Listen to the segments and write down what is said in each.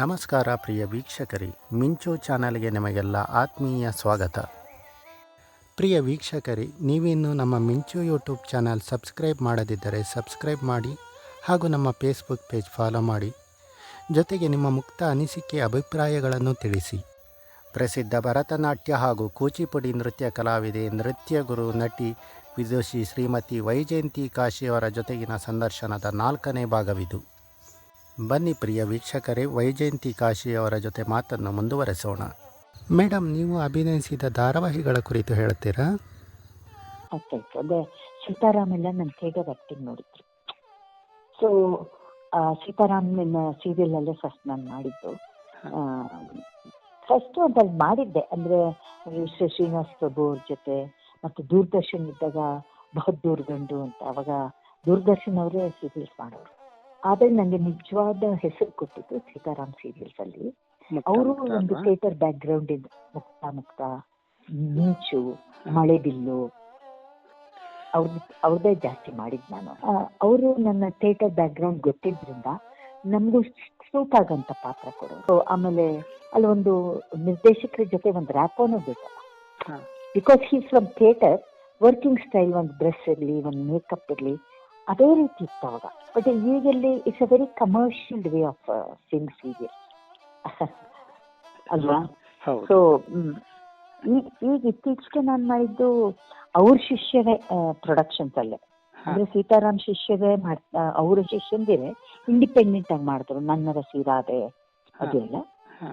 ನಮಸ್ಕಾರ ಪ್ರಿಯ ವೀಕ್ಷಕರಿ, ಮಿಂಚೋ ಚಾನಲ್ಗೆ ನಿಮಗೆಲ್ಲ ಆತ್ಮೀಯ ಸ್ವಾಗತ. ಪ್ರಿಯ ವೀಕ್ಷಕರಿ, ನೀವಿನ್ನು ನಮ್ಮ ಮಿಂಚು ಯೂಟ್ಯೂಬ್ ಚಾನಲ್ ಸಬ್ಸ್ಕ್ರೈಬ್ ಮಾಡದಿದ್ದರೆ ಸಬ್ಸ್ಕ್ರೈಬ್ ಮಾಡಿ ಹಾಗೂ ನಮ್ಮ ಫೇಸ್ಬುಕ್ ಪೇಜ್ ಫಾಲೋ ಮಾಡಿ. ಜೊತೆಗೆ ನಿಮ್ಮ ಮುಕ್ತ ಅನಿಸಿಕೆ, ಅಭಿಪ್ರಾಯಗಳನ್ನು ತಿಳಿಸಿ. ಪ್ರಸಿದ್ಧ ಭರತನಾಟ್ಯ ಹಾಗೂ ಕೂಚಿಪುಡಿ ನೃತ್ಯ ಕಲಾವಿದೆ, ನೃತ್ಯ ಗುರು, ನಟಿ ವಿದುಷಿ ಶ್ರೀಮತಿ ವೈಜಯಂತಿ ಕಾಶಿಯವರ ಜೊತೆಗಿನ ಸಂದರ್ಶನದ ನಾಲ್ಕನೇ ಭಾಗವಿದು. ಬನ್ನಿ ಪ್ರಿಯ ವೀಕ್ಷಕರೇ, ವೈಜಯಂತಿ ಕಾಶಿಯವರ ಜೊತೆ ಮಾತನ್ನು ಮುಂದುವರೆಸೋಣ. ಮೇಡಮ್ ನೀವು ಅಭಿನಯಿಸಿದ ಧಾರಾವಾಹಿಗಳ ಕುರಿತು ಹೇಳ್ತೀರಾ ಆಗ್ತಾ ಇತ್ತು ಅದೇ ಸೀತಾರಾಮ್ ಎಲ್ಲ ನನ್ನ ಥಿಯೇಟರ್ ಆಕ್ಟಿಂಗ್ ನೋಡಿದ್ರು ಸೊ ಸೀರಿಯಲ್ ಅಲ್ಲೇ ಫಸ್ಟ್ ನಾನು ಮಾಡಿದ್ದು. ಫಸ್ಟ್ ಅದ್ರಲ್ಲಿ ಮಾಡಿದ್ದೆ, ಅಂದ್ರೆ ಶ್ರೀ ಶ್ರೀನಿವಾಸ್ ಪ್ರಭು ಅವ್ರ ಜೊತೆ, ಮತ್ತೆ ದೂರದರ್ಶನ್ ಇದ್ದಾಗ ಬಹದ್ದೂರ್ ಗಂಡು ಅಂತ, ಅವಾಗ ದೂರದರ್ಶನ್ ಅವರೇ ಸೀರಿಯಲ್ಸ್ ಮಾಡೋರು. ಆದ್ರೆ ನನಗೆ ನಿಜವಾದ ಹೆಸರು ಕೊಟ್ಟಿದ್ದು ಸೀತಾರಾಮ್ ಸೀರಿಯಲ್ಸ್ ಅಲ್ಲಿ. ಅವರು ಒಂದು ಥಿಯೇಟರ್ ಬ್ಯಾಕ್ ಗ್ರೌಂಡ್ ಇದೆ ಮುಕ್ತ ಮುಕ್ತ. ಮಿಂಚು ಮಳೆಬಿಲ್ಲು. ಅವ್ರದ್ದು ಅವ್ರದ್ದೇ ಜಾಸ್ತಿ ಮಾಡಿದ್ ನಾನು. ಅವರು ನನ್ನ ಥಿಯೇಟರ್ ಬ್ಯಾಕ್ ಗ್ರೌಂಡ್ ಗೊತ್ತಿದ್ರಿಂದ ನಮಗೂ ಸೂಟ್ ಆಗಂತ ಪಾತ್ರ ಕೊಡೋದು ಆಮೇಲೆ ಅಲ್ಲಿ ಒಂದು ನಿರ್ದೇಶಕರ ಜೊತೆ ಒಂದು ರ್ಯಾಪೋನು ಬೇಕಲ್ಲ. Because he from theatre working style ಒಂದು ಡ್ರೆಸ್ ಇರಲಿ ಒಂದು ಮೇಕಪ್ ಇರಲಿ ಅದೇ ರೀತಿ ಇತ್ತು ಅವಾಗ but ಈಗಲ್ಲಿ it's a very commercial way of sing serial ಅಲ್ವಾ? ಹೌದು. ಸೊ ಈಗ ಇತ್ತೀಚೆಗೆ ನಾನು ಮಾಡಿದ್ದು ಅವ್ರ ಶಿಷ್ಯವೇ ಪ್ರೊಡಕ್ಷನ್ಸ್ ಅಲ್ಲೇ. ಅಂದ್ರೆ ಸೀತಾರಾಮ್ ಶಿಷ್ಯವೇ ಮಾಡ್ ಅವರ ಶಿಷ್ಯಂದಿರೇ ಇಂಡಿಪೆಂಡೆಂಟ್ ಆಗಿ ಮಾಡಿದ್ರು. ನನ್ನ ಸೀರಾದೆ ಅದೆಲ್ಲ.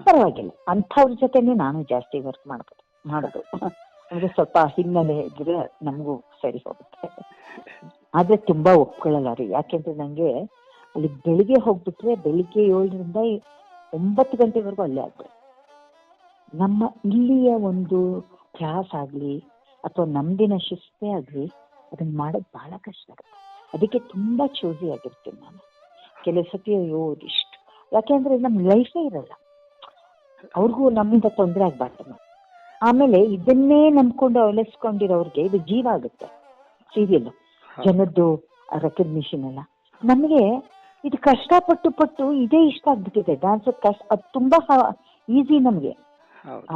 ಪರವಾಗಿಲ್ಲ. ಅಂಥವ್ರ ಜೊತೆನೆ ನಾನು ಜಾಸ್ತಿ ವರ್ಕ್ ಮಾಡ್ಬೋದು ಮಾಡೋದು. ಅಂದ್ರೆ ಸ್ವಲ್ಪ ಹಿನ್ನೆಲೆ ಇದ್ರೆ ನಮಗೂ ಸರಿ ಹೋಗುತ್ತೆ. ಆದ್ರೆ ತುಂಬಾ ಒಪ್ಕೊಳ್ಳಲ್ಲ ರೀ ಯಾಕೆಂದ್ರೆ ನಂಗೆ ಅಲ್ಲಿ ಬೆಳಿಗ್ಗೆ ಹೋಗ್ಬಿಟ್ರೆ ಬೆಳಿಗ್ಗೆ ಏಳರಿಂದ ಒಂಬತ್ತು ಗಂಟೆವರೆಗೂ ಅಲ್ಲೇ ಆಗ್ಬಿಡುತ್ತೆ ನಮ್ಮ ಇಲ್ಲಿಯ ಒಂದು ಕ್ಲಾಸ್ ಆಗ್ಲಿ ಅಥವಾ ನಮ್ದಿನ ಶಿಸ್ತೇ ಆಗ್ಲಿ ಅದನ್ನ ಮಾಡೋದು ಬಹಳ ಕಷ್ಟ ಆಗುತ್ತೆ. ಅದಕ್ಕೆ ತುಂಬಾ ಚೂಸಿ ಆಗಿರ್ತೀನಿ ನಾನು. ಕೆಲವು ಸತಿ ಅಯ್ಯೋ ಇಷ್ಟು ಯಾಕೆಂದ್ರೆ ನಮ್ ಲೈಫೇ ಇರಲ್ಲ. ಅವ್ರಿಗೂ ನಮ್ಮಿಂದ ತೊಂದರೆ ಆಗ್ಬಾರ್ದು ಆಮೇಲೆ ಇದನ್ನೇ ನಂಬ್ಕೊಂಡು ಅವಲಸ್ಕೊಂಡಿರೋರ್ಗೆ ಇದು ಜೀವ ಆಗುತ್ತೆ. ಸೀರಿಯಲ್ ಜನದ್ದು ರೆಕಗ್ನಿಷನ್ ಎಲ್ಲ ನಮಗೆ ಇದು ಕಷ್ಟಪಟ್ಟು ಪಟ್ಟು ಇದೇ ಇಷ್ಟ ಆಗ್ಬಿಟ್ಟಿದೆ. ಡ್ಯಾನ್ಸ್ ಕಷ್ಟ ಅದು ತುಂಬಾ ಈಸಿ ನಮಗೆ.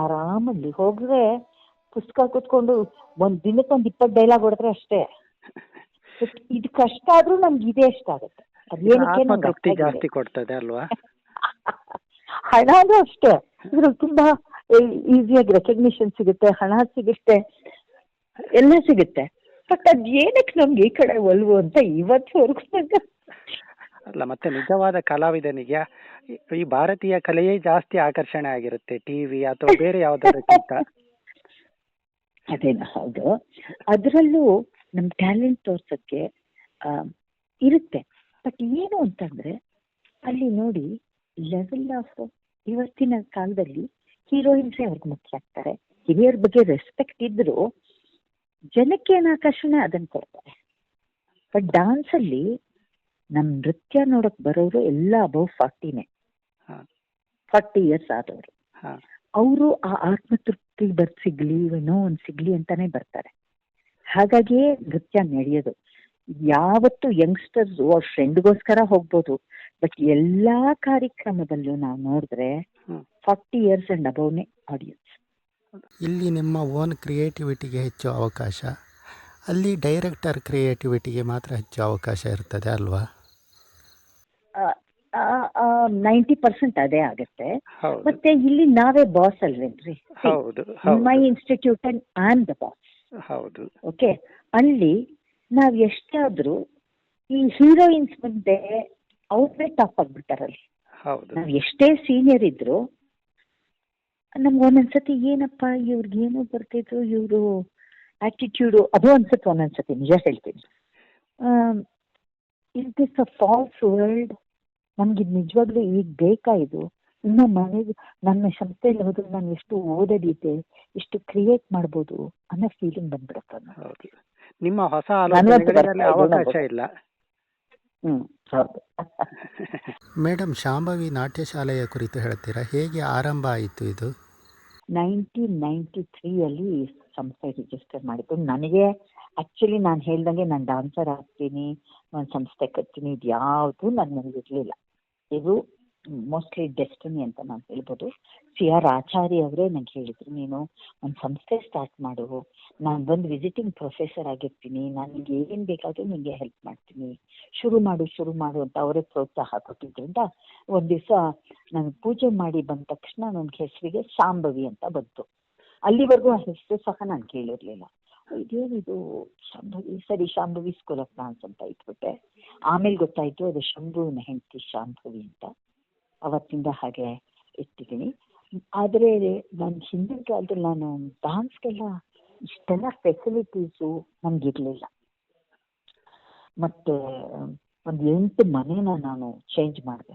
ಆರಾಮಲ್ಲಿ ಹೋಗ್ರೆ ಪುಸ್ತಕ ಕೂತ್ಕೊಂಡು ಒಂದ್ ದಿನಕ್ಕೆ ಒಂದ್ ಇಪ್ಪತ್ತು ಡೈಲಾಗ್ ಹೊಡೆದ್ರೆ ಅಷ್ಟೇ. ಇದು ಕಷ್ಟ ಆದ್ರೂ ನಮ್ಗೆ ಇದೇ ಇಷ್ಟ ಆಗುತ್ತೆ. ಅದೇನಕ್ಕೆ. ಜಾಸ್ತಿ ಕೊಡ್ತದೆ ಅಲ್ವಾ? ಹಣನೂ ಅಷ್ಟೇ. ಇದ್ರ ತುಂಬಾ ಈಸಿಯಾಗಿ ರೆಕಗ್ನಿಷನ್ ಸಿಗುತ್ತೆ ಹಣ ಸಿಗುತ್ತೆ ಎಲ್ಲ ಸಿಗುತ್ತೆ. ಬಟ್ ಅದ್ ಏನಕ್ಕೆ ನಮ್ಗೆ ಈ ಕಡೆ ಒಲ್ವು ಅಂತ ಇವತ್ತುವರೆಗೂ ನಂಗೆ ಅಲ್ಲ ಮತ್ತೆ ನಿಜವಾದ ಕಲಾವಿದನಿಗೆ ಈ- ಭಾರತೀಯ ಕಲೆಯೇ ಜಾಸ್ತಿ ಆಕರ್ಷಣೆ ಆಗಿರುತ್ತೆ ಟಿವಿ ಅಥವಾ ಬೇರೆ ಯಾವುದಕ್ಕಿಂತ ಅದೇನ ಹೌದು. ಅದರಲ್ಲೂ ನಮ್ ಟ್ಯಾಲೆಂಟ್ ತೋರ್ಸಕ್ಕೆ ಆ, ಇರುತ್ತೆ. ಬಟ್ ಏನು ಅಂತಂದ್ರೆ ಅಲ್ಲಿ ನೋಡಿ ಲೆವೆಲ್ ಆಫ್ ಇವತ್ತಿನ ಕಾಲದಲ್ಲಿ ಹೀರೋಯಿನ್ಸೇ ಅವ್ರಿಗೆ ಮುಖ್ಯ ಆಗ್ತಾರೆ. ಹಿರಿಯರ ಬಗ್ಗೆ ರೆಸ್ಪೆಕ್ಟ್ ಇದ್ರು ಜನಕ್ಕೆ ಏನು ಆಕರ್ಷಣೆ? ಅದನ್ನ ಕೊಡ್ತಾರೆ. ಬಟ್ ಡಾನ್ಸ್ ಅಲ್ಲಿ ನಮ್ ನೃತ್ಯ ನೋಡಕ್ ಬರೋರು ಎಲ್ಲ ಅಬೌವ್ ಫಾರ್ಟಿನೇ. ಹಾ. ಫಾರ್ಟಿ ಇಯರ್ಸ್ ಆದವರು. ಅವರು ಆ ಆತ್ಮತೃಪ್ತಿ ಬರ್ ಸಿಗ್ಲಿ ಏನೋ ಒಂದ್ ಸಿಗ್ಲಿ ಅಂತಾನೆ ಬರ್ತಾರೆ. ಹಾಗಾಗಿಯೇ ನೃತ್ಯ ನಡೆಯೋದು. ಯಾವತ್ತು ಯಂಗ್ಸ್ಟರ್ಸ್ ಅವ್ರ ಫ್ರೆಂಡ್ಗೋಸ್ಕರ ಹೋಗ್ಬೋದು. ಬಟ್ ಎಲ್ಲಾ ಕಾರ್ಯಕ್ರಮದಲ್ಲೂ ನಾವು ನೋಡಿದ್ರೆ. ಫಾರ್ಟಿ ಇಯರ್ಸ್ ಅಂಡ್ ಅಬೌವ್ನೇ ಆಡಿಯನ್ಸ್ ಇಲ್ಲಿ ನಿಮ್ಮ ಓನ್ ಕ್ರಿಯೇಟಿವಿಟಿಗೆ ಹೆಚ್ಚು ಅವಕಾಶ. ಅಲ್ಲಿ ಡೈರೆಕ್ಟರ್ ಕ್ರಿಯೇಟಿವಿಟಿಗೆ ಮಾತ್ರ ಹೆಚ್ಚು ಅವಕಾಶ ಇರ್ತದೆ ಅಲ್ವಾ? ನೈಂಟಿ ಪರ್ಸೆಂಟ್ ಅದೇ ಆಗುತ್ತೆ. ಮತ್ತೆ ಇಲ್ಲಿ ನಾವೇ ಬಾಸ್ ಅಲ್ವೇನ್ರಿ? ಹೌದು my institute and on the boss ಹೌದು. ಓಕೆ ಅಲ್ಲಿ ನಾವ್ ಎಷ್ಟಾದ್ರೂ ಈ ಹೀರೋಯಿನ್ಸ್ ಮುಂದೆ ಅವ್ರೇ ಟಾಪ್ ಆಗ್ಬಿಡ್ತಾರಲ್ಲಿ ನಾವ್ ಎಷ್ಟೇ ಸೀನಿಯರ್ ಇದ್ರು ನಮ್ಗೆ ಒಂದೊಂದ್ಸತಿ ಏನಪ್ಪ ಇವ್ರಿಗೆ ಏನೋ ಬರ್ತಿದ್ರು ಇವರು ಆಟಿಟ್ಯೂಡು ಅದು ಅನ್ಸುತ್ತೆ ಒಂದೊಂದ್ಸತಿ ನಿಜ ಹೇಳ್ತೀನಿ. Is this a false world ನಮ್ಗೆ ಇದು ನಿಜವಾಗ್ಲೂ ಈಗ ಬೇಕಾ ಇದು? ಇನ್ನು ಮನೆಗೆ ನನ್ನ ಸಂಸ್ಥೆಯಲ್ಲಿ ಹೋದ್ರೆ ನಾನು ಎಷ್ಟು ಓದೋದಿದೆ ಎಷ್ಟು ಕ್ರಿಯೇಟ್ ಮಾಡ್ಬೋದು ಅನ್ನೋ ಫೀಲಿಂಗ್ ಬಂದ್ಬಿಡುತ್ತೆ ನಿಮ್ಮ ಹೊಸ ಅವಕಾಶ ಇಲ್ಲ. ಮೇಡಮ್ ಶಾಂಭವಿ ನಾಟ್ಯ ಶಾಲೆಯ ಕುರಿತು ಹೇಳ್ತೀರಾ? ಹೇಗೆ ಆರಂಭ ಆಯಿತು ಇದು? ನೈನ್ಟೀನ್ ನೈಂಟಿ ತ್ರೀಯಲ್ಲಿ ಸಂಸ್ಥೆ ರಿಜಿಸ್ಟರ್ ಮಾಡಿದ್ದು. ನನಗೆ ಆಕ್ಚುಲಿ ನಾನು ಹೇಳ್ದಂಗೆ ನಾನು ಡಾನ್ಸರ್ ಆಗ್ತೀನಿ ಒಂದು ಸಂಸ್ಥೆ ಕಟ್ತೀನಿ ಇದು ಯಾವುದು ನನ್ನಲ್ಲಿ ಇರಲಿಲ್ಲ ಇದು ಮೋಸ್ಟ್ಲಿ ಡೆಸ್ಟಿನಿ ಅಂತ ನಾನು ಹೇಳ್ಬೋದು. ಸಿ ಆರ್ ಆಚಾರಿ ಅವರೇ ನಂಗೆ ಹೇಳಿದ್ರು, ನೀನು ಒಂದು ಸಂಸ್ಥೆ ಸ್ಟಾರ್ಟ್ ಮಾಡು. ನಾನು ಬಂದು ವಿಸಿಟಿಂಗ್ ಪ್ರೊಫೆಸರ್ ಆಗಿರ್ತೀನಿ. ನಾನು ನಿಮ್ಗೆ ಏನು ಬೇಕಾದರೂ ನಿಮಗೆ ಹೆಲ್ಪ್ ಮಾಡ್ತೀನಿ. ಶುರು ಮಾಡು ಶುರು ಮಾಡು ಅಂತ ಅವರೇ ಪ್ರೋತ್ಸಾಹ ಕೊಟ್ಟಿದ್ದರಿಂದ ಒಂದು ದಿವಸ ನಾನು ಪೂಜೆ ಮಾಡಿ ಬಂದ ತಕ್ಷಣ ನನ್ನ ಹೆಸರಿಗೆ ಶಾಂಭವಿ ಅಂತ ಬಂತು. ಅಲ್ಲಿವರೆಗೂ ಆ ಹೆಸರು ಸಹ ನಾನು ಕೇಳಿರಲಿಲ್ಲ. ಇದೇನಿದು? ಶಾಂಭವಿ ಸರಿ ಶಾಂಭವಿ ಸ್ಕೂಲ್ ಆಫ್ ಡಾನ್ಸ್ ಅಂತ ಇಟ್ಬಿಟ್ಟೆ. ಆಮೇಲೆ ಗೊತ್ತಾಯಿತು ಅದು ಶಂಭುವಿನ ಹೆಂಡತಿ ಶಾಂಭವಿ ಅಂತ. ಅವತ್ತಿಂದ ಹಾಗೆ ಇಟ್ಟಿದ್ದೀನಿ. ಆದರೆ ನಾನು ಹಿಂದಿನ ಕಾಲದಲ್ಲಿ ನಾನು ಡಾನ್ಸ್ಗೆಲ್ಲ ಇಷ್ಟೆಲ್ಲ ಫೆಸಿಲಿಟೀಸು ನನಗಿರಲಿಲ್ಲ ಮತ್ತೆ ಒಂದು ಎಂಟು ಮನೇನ ನಾನು ಚೇಂಜ್ ಮಾಡಿದೆ.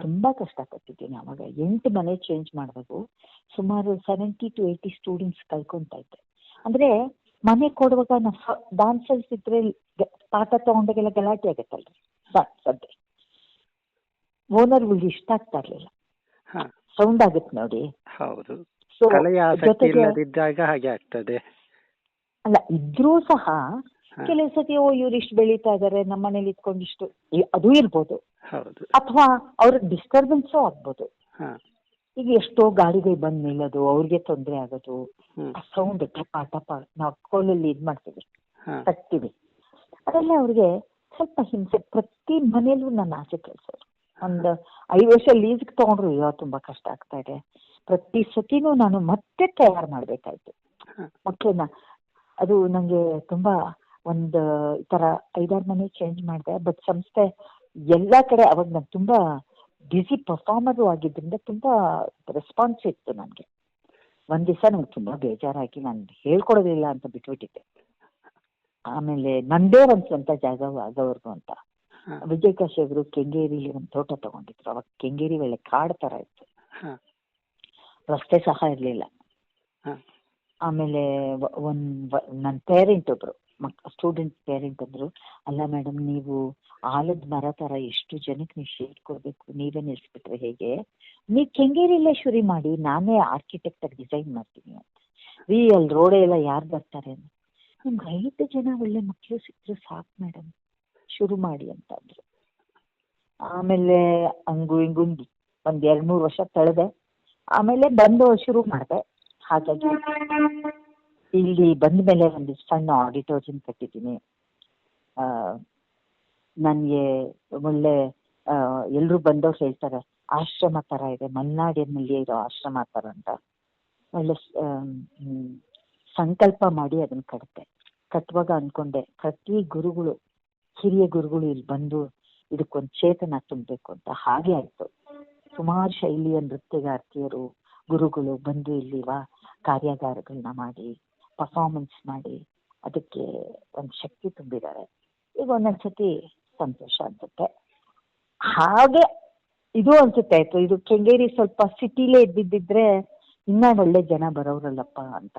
ತುಂಬಾ ಕಷ್ಟಪಟ್ಟಿದ್ದೀನಿ ಅವಾಗ. ಎಂಟು ಮನೆ ಚೇಂಜ್ ಮಾಡಬೇಕು ಸುಮಾರು ಸೆವೆಂಟಿ ಟು ಏಯ್ಟಿ ಸ್ಟೂಡೆಂಟ್ಸ್ ಕಳ್ಕೊಂತ ಇದ್ದೆ. ಅಂದ್ರೆ ಮನೆ ಕೊಡುವಾಗ ನಾವು ಡಾನ್ಸರ್ಸ್ ಇದ್ರೆ ಪಾಠ ತಗೊಂಡಾಗೆಲ್ಲ ಗಲಾಟೆ ಆಗತ್ತಲ್ರಿ? ಸದ್ಯ. ಓನರ್ಗಳಿಗೆ ಇಷ್ಟ ಆಗ್ತಾ ಇರ್ಲಿಲ್ಲ. ಸೌಂಡ್ ಆಗುತ್ತೆ ನೋಡಿ. ಹೌದು. ಸೊ ಕಲೆಯ ಆಸಕ್ತಿ ಜೊತೆಗೆ ಇಲ್ಲದಿದ್ದಾಗ ಹಾಗೆ ಆಗ್ತದೆ. ಅಲ್ಲ ಇದ್ರೂ ಸಹ ಕೆಲವು ಸತಿ ಓ ಇವ್ರು ಇಷ್ಟು ಬೆಳೀತಾ ಇದಾರೆ ನಮ್ಮ ಮನೇಲಿ ಇಟ್ಕೊಂಡು ಇಷ್ಟು ಅದು ಇರ್ಬೋದು. ಅಥವಾ ಅವ್ರ ಡಿಸ್ಟರ್ಬೆನ್ಸ್ ಆಗ್ಬೋದು. ಈಗ ಎಷ್ಟೋ ಗಾಡಿಗಳು ಬಂದ್ ನಿಲ್ಲೋದು ಅವ್ರಿಗೆ ತೊಂದರೆ ಆಗೋದು. ಆ ಸೌಂಡ್ ಟಪ ಟಪ ನಾವು ಕೋಲಲ್ಲಿ ಇದ್ ಮಾಡ್ತೀವಿ. ತಟ್ತೀವಿ. ಅದೆಲ್ಲ ಅವ್ರಿಗೆ ಸ್ವಲ್ಪ ಹಿಂಸೆ ಪ್ರತಿ ಮನೇಲೂ ನನ್ನ ಆಸೆ ಕೆಲಸ. ಒಂದು ಐದು ವರ್ಷ ಲೀಸ್ಗೆ ತಗೊಂಡ್ರು ಇವಾಗ ತುಂಬಾ ಕಷ್ಟ ಆಗ್ತಾ ಇದೆ. ಪ್ರತಿ ಸತಿನೂ ನಾನು ಮತ್ತೆ ತಯಾರು ಮಾಡಬೇಕಾಯ್ತು. ಮಕ್ಕಳನ್ನ. ಅದು ನನಗೆ ತುಂಬಾ ಒಂದು ಈ ಥರ ಐದಾರು ಮನೆ ಚೇಂಜ್ ಮಾಡಿದೆ ಬಟ್ ಸಂಸ್ಥೆ ಎಲ್ಲ ಕಡೆ ಅವಾಗ ನಾನು ತುಂಬಾ ಬ್ಯುಸಿ ಪರ್ಫಾರ್ಮರು ಆಗಿದ್ದರಿಂದ ತುಂಬಾ ರೆಸ್ಪಾನ್ಸ್ ಇತ್ತು ನನಗೆ. ಒಂದ್ ದಿವಸ ನಂಗೆ ತುಂಬಾ ಬೇಜಾರಾಗಿ ನಾನು ಹೇಳ್ಕೊಡೋದಿಲ್ಲ ಅಂತ ಬಿಟ್ಬಿಟ್ಟಿದ್ದೆ. ಆಮೇಲೆ ನಂದೇ ಒಂದು ಸ್ವಂತ ಜಾಗ ಆಗೋವರೆಗೂ ಅಂತ. ವಿಜಯ ಕಾಶಿಯವರು ಕೆಂಗೇರಿಲಿ ಒಂದು ತೋಟ ತಗೊಂಡಿದ್ರು. ಅವಾಗ ಕೆಂಗೇರಿ ಒಳ್ಳೆ ಕಾಡ್ ತರ ಇತ್ತು. ರಸ್ತೆ ಸಹ ಇರಲಿಲ್ಲ. ಆಮೇಲೆ ಒಂದ್ ನನ್ನ ಪೇರೆಂಟ್ ಒಬ್ರು ಮಕ್ ಸ್ಟೂಡೆಂಟ್ ಪೇರೆಂಟ್ ಅಂದ್ರು ಅಲ್ಲ ಮೇಡಮ್ ನೀವು ಆಲದ ಮರ ತರ ಎಷ್ಟು ಜನಕ್ಕೆ ನೀವು ಶೇಡ್ ಕೊಡ್ಬೇಕು? ನೀವೇ ನಿಲ್ಸ್ಬಿಟ್ರೆ ಹೇಗೆ? ನೀವು ಕೆಂಗೇರಿಲೇ ಶುರು ಮಾಡಿ ನಾನೇ ಆರ್ಕಿಟೆಕ್ಟ್ ಆಗಿ ಡಿಸೈನ್ ಮಾಡ್ತೀನಿ ಅಂತ. ರೀ ಅಲ್ಲಿ ರೋಡೇ ಎಲ್ಲ ಯಾರು ಬರ್ತಾರೆ? ಅಂತ ನಿಮ್ಗೆ ಐದು ಜನ ಒಳ್ಳೆ ಮಕ್ಕಳು ಸಿಕ್ಕರು ಸಾಕು ಮೇಡಮ್ ಶುರು ಮಾಡಿ ಅಂತ ಅಂದರು ಆಮೇಲೆ ಹಂಗು ಹಿಂಗು ಒಂದು ಎರಡು ಮೂರು ವರ್ಷ ತಳೆದೆ ಆಮೇಲೆ ಬಂದು ಶುರು ಮಾಡಿದೆ. ಹಾಗಾಗಿ ಇಲ್ಲಿ ಬಂದ ಮೇಲೆ ಒಂದು ಸಣ್ಣ ಆಡಿಟೋರಿಯಂ ಕಟ್ಟಿದ್ದೀನಿ. ನನಗೆ ಒಳ್ಳೆ ಎಲ್ಲರೂ ಬಂದವ್ರು ಹೇಳ್ತಾರೆ, ಆಶ್ರಮ ಥರ ಇದೆ, ಮಲೆನಾಡಿನಲ್ಲಿ ಇರೋ ಆಶ್ರಮ ಥರ ಅಂತ. ಒಳ್ಳೆ ಸಂಕಲ್ಪ ಮಾಡಿ ಅದನ್ನ ಕಟ್ಟಿದೆ ಕಟ್ಟುವಾಗ ಅಂದ್ಕೊಂಡೆ ಪ್ರತಿ ಗುರುಗಳು ಹಿರಿಯ ಗುರುಗಳು ಇಲ್ಲಿ ಬಂದು ಇದಕ್ಕೊಂದು ಚೇತನ ತುಂಬಬೇಕು ಅಂತ ಹಾಗೆ ಆಯ್ತು. ಸುಮಾರು ಶೈಲಿಯ ನೃತ್ಯಗಾರ್ತಿಯರು, ಗುರುಗಳು ಬಂದು ಇಲ್ಲಿ ವಾ ಕಾರ್ಯಾಗಾರಗಳನ್ನ ಮಾಡಿ ಪರ್ಫಾರ್ಮೆನ್ಸ್ ಮಾಡಿ ಅದಕ್ಕೆ ಒಂದು ಶಕ್ತಿ ತುಂಬಿದ್ದಾರೆ. ಈಗ ಒಂದೊಂದ್ಸತಿ ಸಂತೋಷ ಅನ್ಸುತ್ತೆ. ಹಾಗೆ ಇದು ಅನ್ಸುತ್ತೆ ಆಯ್ತು. ಇದು ಕೆಂಗೇರಿ ಸ್ವಲ್ಪ ಸಿಟಿಲೇ ಇದ್ದಿದ್ದಿದ್ರೆ ಇನ್ನೂ ಒಳ್ಳೆ ಜನ ಬರೋರಲ್ಲಪ್ಪ ಅಂತ.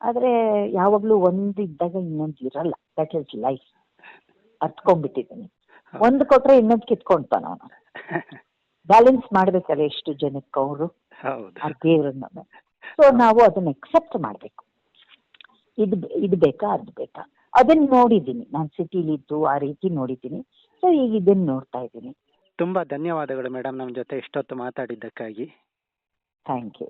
ಆದ್ರೆ ಯಾವಾಗ್ಲೂ ಒಂದು ಇದ್ದಾಗ ಇನ್ನೊಂದು ಇರಲ್ಲ. ದಟ್ ಇಸ್ ಲೈಫ್ ಅರ್ತ್ಕೊಂಡ್ಬಿಟ್ಟಿದ್ದೀನಿ. ಒಂದು ಕೊಟ್ರೆ ಇನ್ನೊಂದು ಕಿತ್ಕೊಂಡ್ತಾನ ಅವನು ಬ್ಯಾಲೆನ್ಸ್ ಮಾಡ್ಬೇಕಲ್ಲ ಎಷ್ಟು ಜನಕ್ಕೆ ಅವರು? ಆ ದೇವ್ರನ್ನ ಸೊ ನಾವು ಅದನ್ನ ಎಕ್ಸೆಪ್ಟ್ ಮಾಡಬೇಕು. ಇದು ಇದು ಬೇಕಾ ಅದು ಬೇಕಾ? ಅದನ್ನ ನೋಡಿದ್ದೀನಿ. ನಾನು ಸಿಟಿಲಿದ್ದು ಆ ರೀತಿ ನೋಡಿದ್ದೀನಿ. ಸೊ ಈಗ ಇದನ್ನ ನೋಡ್ತಾ ಇದ್ದೀನಿ. ತುಂಬಾ ಧನ್ಯವಾದಗಳು ಮೇಡಮ್ ನಮ್ಮ ಜೊತೆ ಇಷ್ಟೊತ್ತು ಮಾತಾಡಿದ್ದಕ್ಕಾಗಿ. Thank you